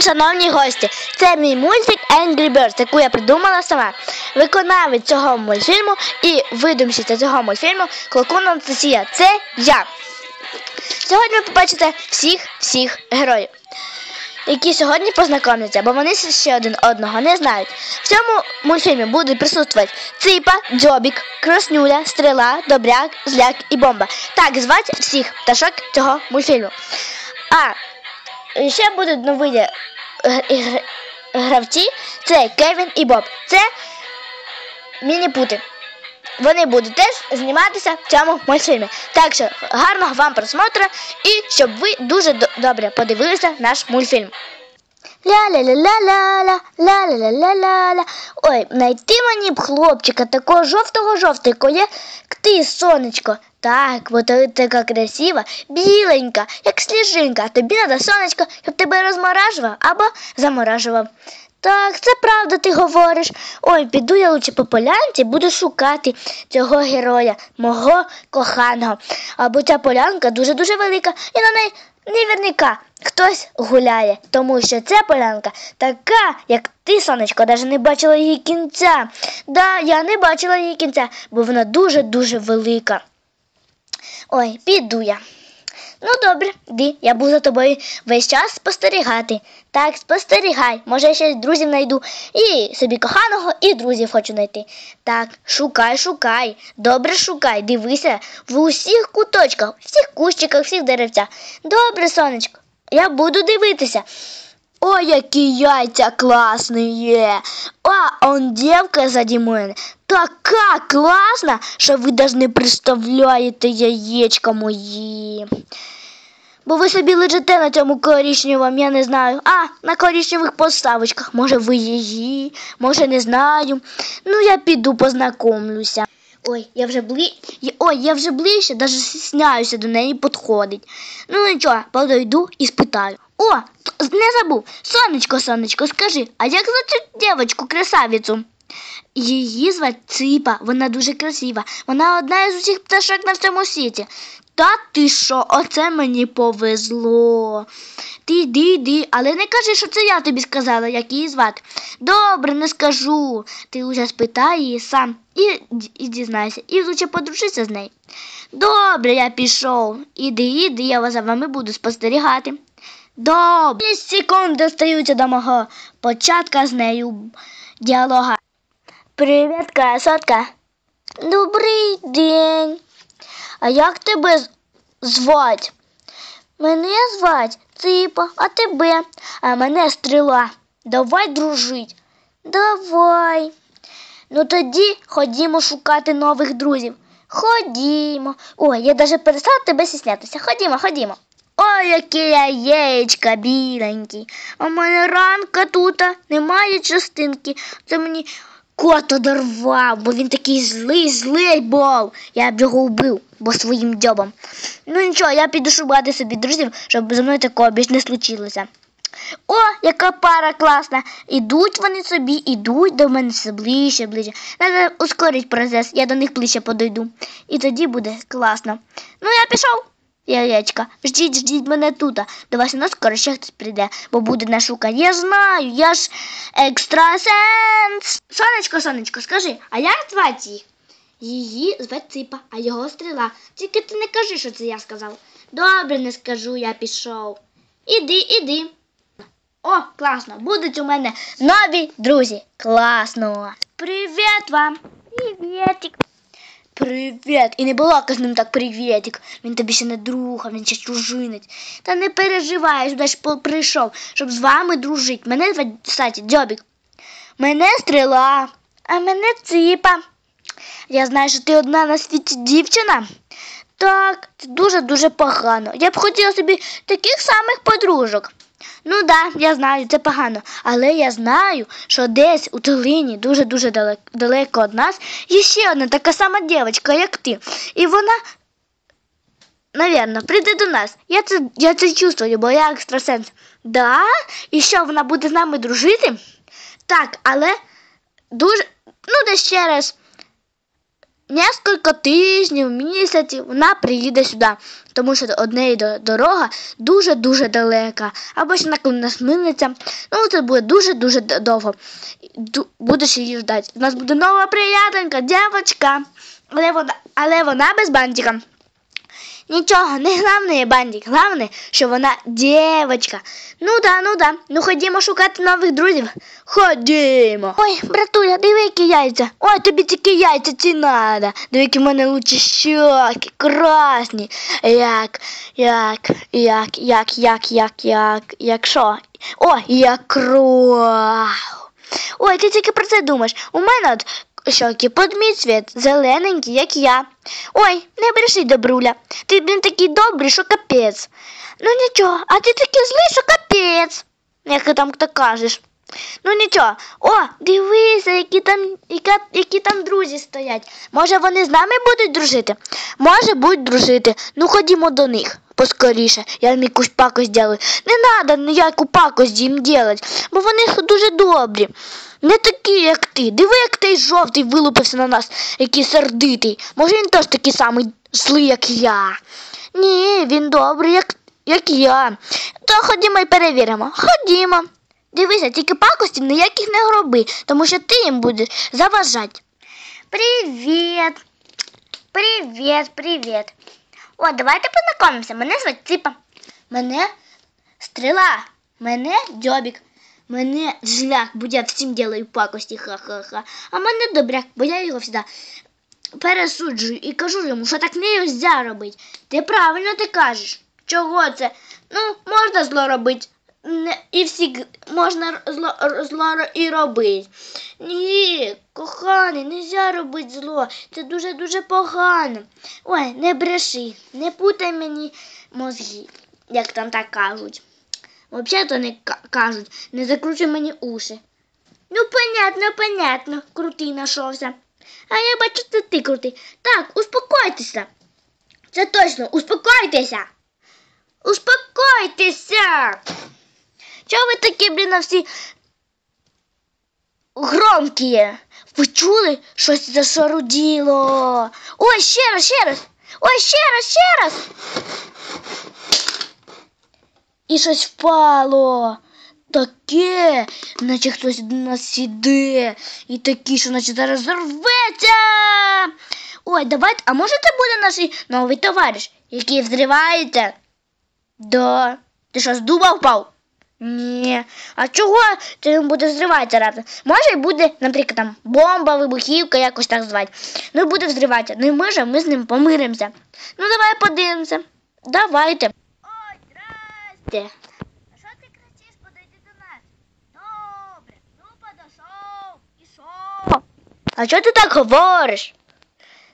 Шановні гості, це мій мультик Angry Birds, яку я придумала сама. Виконавець цього мультфільму і видумщиця цього мультфільму Клокун Анастасія. Це я. Сьогодні ви побачите всіх-всіх героїв, які сьогодні познайомляться, бо вони ще один одного не знають. В цьому мультфільмі будуть присутствувати Ципа, Дзьобік, Краснюля, Стріла, Добряк, Зляк і Бомба. Так звати всіх пташок цього мультфільму. А ще будуть нові г- г- гравці. Це Кевін і Боб. Це міні-пути. Вони будуть теж зніматися в цьому мультфільмі. Так що гарного вам просмотру і щоб ви дуже добре подивилися наш мультфільм. Ля-ля-ля-ля-ля-ля, ля-ля-ля-ля-ля-ля. Ой, знайти мені б хлопчика такого жовтого-жовтого, як ти, сонечко. Так, бо ти така красива, біленька, як сніжинка. Тобі треба сонечко, щоб тебе розморажував або заморажував. Так, це правда ти говориш. Ой, піду я лучше по полянці, буду шукати цього героя, мого коханого. Або ця полянка дуже-дуже велика, і на неї наверняка хтось гуляє, тому що ця полянка така, як ти, сонечко, навіть не бачила її кінця. Да, я не бачила її кінця, бо вона дуже-дуже велика. Ой, піду я. Ну добре, йди, я буду за тобою весь час спостерігати. Так, спостерігай, може я ще друзів знайду. І собі коханого, і друзів хочу знайти. Так, шукай, шукай, добре шукай, дивися в усіх куточках, всіх кущиках, всіх деревцях. Добре, сонечко, я буду дивитися. Ой, які яйця класні є. А, он дівка заді мене. Така класна, що ви навіть не представляєте яєчка мої. Бо ви собі лежите на цьому коричневому, я не знаю. А, на коричневих поставочках. Може, ви її, може, не знаю. Ну, я піду познайомлюся. Ой, я вже бли... Ой, я вже ближче, даже стісняюся до неї підходить. Ну нічого, подойду і спитаю. О, не забув. Сонечко, сонечко, скажи, а як звати цю дівочку, красавицю? Її звати Ципа, вона дуже красива. Вона одна із усіх пташок на всьому світі. Та ти що, оце мені повезло. Ти йди, йди, але не кажи, що це я тобі сказала, як її звати. Добре, не скажу. Ти уже спитай її сам і, і дізнайся, і лучше подружися з нею. Добре, я пішов. Іди, іди, я за вами буду спостерігати. Добре. 10 секунд достаються до мого початка з нею діалога. Привіт, красотка. Добрий день. А як тебе звать? Мене звать Ципа, а тебе? А мене стріла. Давай дружить. Давай. Ну тоді ходімо шукати нових друзів. Ходімо. Ой, я даже перестала тебе стіснятися. Ходімо, ходімо. Ой, які яєчка біленькі. А в мене ранка тут немає частинки. Це мені кот одорвав, бо він такий злий, злий був. Я б його вбив, бо своїм дьобом. Ну нічого, я піду шукати собі друзів, щоб зі мною такого більш не случилося. О, яка пара класна. Ідуть вони собі, ідуть до мене все ближче, ближче. Треба ускорити процес, я до них ближче подойду. І тоді буде класно. Ну, я пішов. Яєчка, ждіть, ждіть мене тут. До вас на скоро ще хтось прийде, бо буде на шукання. Я знаю, я ж екстрасенс. Сонечко, сонечко, скажи, а як звати їх? Її звати Ципа, а його стріла. Тільки ти не кажи, що це я сказав. Добре, не скажу, я пішов. Іди, іди. О, класно, будуть у мене нові друзі. Класно. Привіт вам. Привітик. Привіт. І не балака з так привітик. Він тобі ще не друг, а він ще чужинець. Та не переживай, сюди ж прийшов, щоб з вами дружити. Мене звати, Дзьобік. Мене стріла, а мене ципа. Я знаю, що ти одна на світі дівчина. Так, це дуже-дуже погано. Я б хотіла собі таких самих подружок. Ну да, я знаю, це погано. Але я знаю, що десь у долині, дуже-дуже далеко, далеко від нас, є ще одна така сама дівчинка, як ти. І вона, навірно, прийде до нас. Я це, я це чувствую, бо я екстрасенс. Да? І що, вона буде з нами дружити? Так, але дуже. Ну, десь через несколько тижнів, місяців вона приїде сюди, тому що од неї дорога дуже-дуже далека. Або ж вона милиться, ну це буде дуже-дуже довго. Будеш її ждати. У нас буде нова приятелька, дівчинка. Але вона, але вона без бантика. Нічого, не головне бандик, головне, що вона дівчинка. Ну да, ну да. Ну ходімо шукати нових друзів. Ходімо. Ой, братуля, диви, які яйця. Ой, тобі такі яйця ці надо. Диви, які в мене лучі щоки, красні. Як, як, як, як, як, як, як, як що? О, як кров. Ой, ти тільки про це думаєш. У мене от щоки під мій цвіт, зелененький, як я. Ой, не бреши, добруля. Ти, блін, такий добрий, що капець. Ну нічого, а ти такий злий, що капець. Як ти там то кажеш. Ну нічого. О, дивися, які там, яка, які там друзі стоять. Може, вони з нами будуть дружити? Може, будуть дружити. Ну ходімо до них поскоріше. Я їм якусь пакость ділаю. Не треба ніяку пакость їм делать, бо вони дуже добрі. Не такі, як ти. Диви, як той жовтий вилупився на нас, який сердитий. Може, він теж такий самий злий, як я. Ні, він добрий, як, як я. То ходімо і перевіримо. Ходімо. Дивися, тільки пакості ніяких не роби, тому що ти їм будеш заважати. Привіт. Привіт, привіт. О, давайте познайомимося. Мене звати Ципа. Мене стріла. Мене дзьобік. Мене жляк, бо я всім ділаю пакості, ха-ха-ха. А мене добряк, бо я його завжди пересуджую і кажу йому, що так не можна робити. Ти правильно ти кажеш. Чого це? Ну, можна зло робити. Не, і всі можна зло, зло і робити. Ні, коханий, не можна робити зло. Це дуже-дуже погано. Ой, не бреши, не путай мені мозги, як там так кажуть. Взагалі-то не ка- кажуть, не закручуй мені уші. Ну, понятно, понятно, крутий нашовся. А я бачу, це ти крутий. Так, успокойтеся. Це точно, успокойтеся. Успокойтеся. Чого ви такі, блін, всі громкі? Ви чули? Щось зашаруділо. Ой, ще раз, ще раз. Ой, ще раз, ще раз. І щось впало. Таке, наче хтось до нас іде. І такі, що наче зараз зарветься. Ой, давайте, а може це буде наш новий товариш, який взривається? Да. Ти що, з дуба впав? Ні. А чого він буде взриватися раптом? Може буде, наприклад, там бомба, вибухівка, якось так звати. Ну буде взриватися. Ну і може ми з ним помиримося. Ну давай подивимося. Давайте. Ой. А що ти кричиш? Подойди до нас. Добре, ну подошов. І що? А що ти так говориш?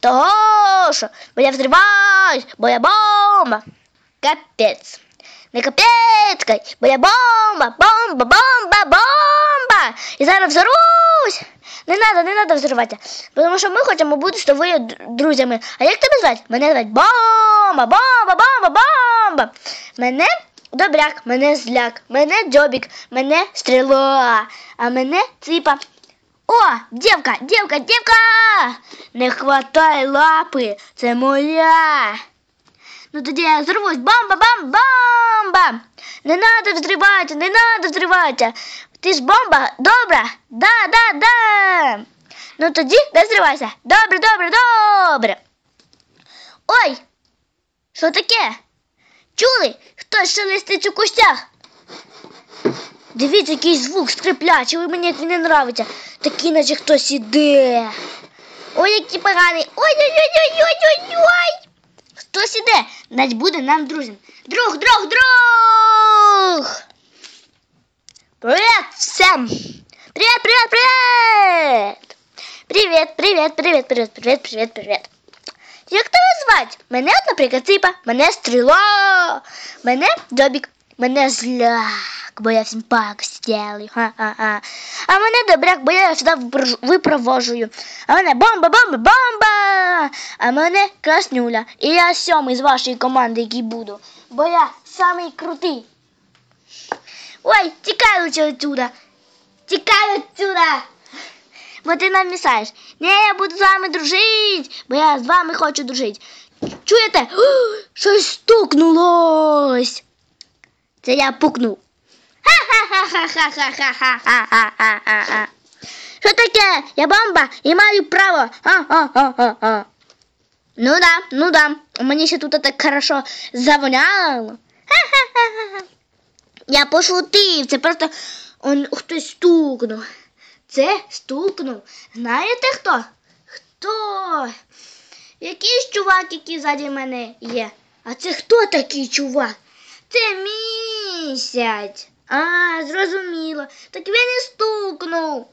Того що, бо я взриваюсь, бо я бомба. Капець. Не капець, бо я бомба, бомба, бомба, бомба. І зараз взорвусь. Не надо, не надо взриватися. Тому що ми хочемо бути з тобою друзями. А як тебе звати? Мене звати бомба, бомба, бомба, бомба. Мене добряк, мене зляк, мене дзьобік, мене стріла, а мене ципа. О, дівка, дівка, дівка! Не хватай лапи, це моя. Ну тоді я взорвусь. Бомба, бам, бомба! Не надо взриватися, не надо взриватися. Ти ж бомба, добра? Да, да, да. Ну тоді не взривайся. Добре, добре, добре. Ой, що таке? Чули? Хтось шелестить у кущах. Дивіться, який звук скриплячий, ой, мені як він не нравиться. Такий, наче хтось іде. Ой, який поганий. Ой-ой-ой-ой-ой-ой-ой. Хтось іде, навіть буде нам друзям. Друг, друг, друг. Привіт всім. Привіт, привіт, привіт. Привіт, привіт, привіт, привіт, привіт, привіт, привіт. Як тебе звати? Мене, наприклад, Ципа, мене Стріла, мене Добік, мене Зляк, бо я всім пакості делаю. Ха-ха-ха. А мене Добряк, бо я сюди випровожую. А мене бомба, бомба, бомба! А мене Краснюля. І я сьомий з вашої команди, який буду. Бо я самий крутий. Ой, тікай лучше отсюда. Тікай отсюда. Бо ти нам мішаєш. Ні, я буду з вами дружити, бо я з вами хочу дружити. Чуєте? Щось стукнулось. Це я пукнув. Ха-ха-ха-ха-ха-ха-ха-ха-ха-ха. Що таке? Я бомба і маю право. Ха-ха-ха-ха-ха. Ну да, ну да. Мені ще тут так хорошо завоняло. Ха-ха-ха-ха. Я пошутив, це просто он хтось стукнув. Це стукнув. Знаєте хто? Хто? Якийсь чувак, який ззаді мене є. А це хто такий чувак? Це місяць. А, зрозуміло. Так він і стукнув.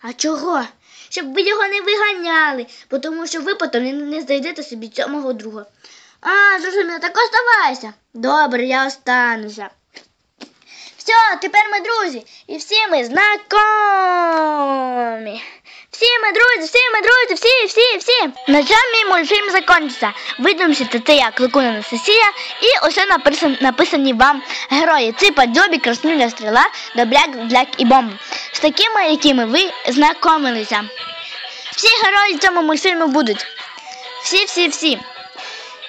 А чого? Щоб ви його не виганяли, бо тому що ви потім не, знайдете собі цьомого друга. А, зрозуміло, так оставайся. Добре, я остануся. Все, тепер ми друзі, і всі ми знайомі. Всі ми друзі, всі ми друзі, всі, всі, всі. На цьому мій мультфільм закінчиться. Видумся, це я, Кликуна Анастасія, і ось написані, написані вам герої. Ципа, Дзьобі, Краснуля, Стріла, Добряк, Бляк і Бомба. З такими, якими ви знайомилися. Всі герої цьому мультфільмі будуть. Всі, всі, всі.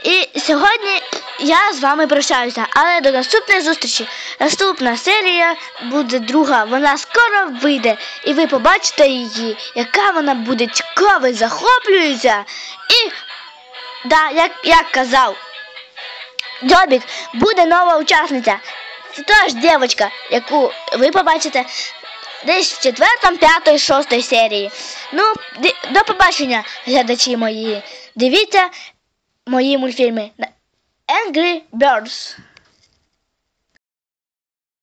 І сьогодні я з вами прощаюся, але до наступної зустрічі. Наступна серія буде друга. Вона скоро вийде, і ви побачите її, яка вона буде цікава захоплюється. І да, як, як казав Дзьобік, буде нова учасниця. Це теж дівчинка, яку ви побачите десь в четвертому, п'ятої, шостої серії. Ну, до побачення, глядачі мої. Дивіться мої мультфільми. Angry Birds.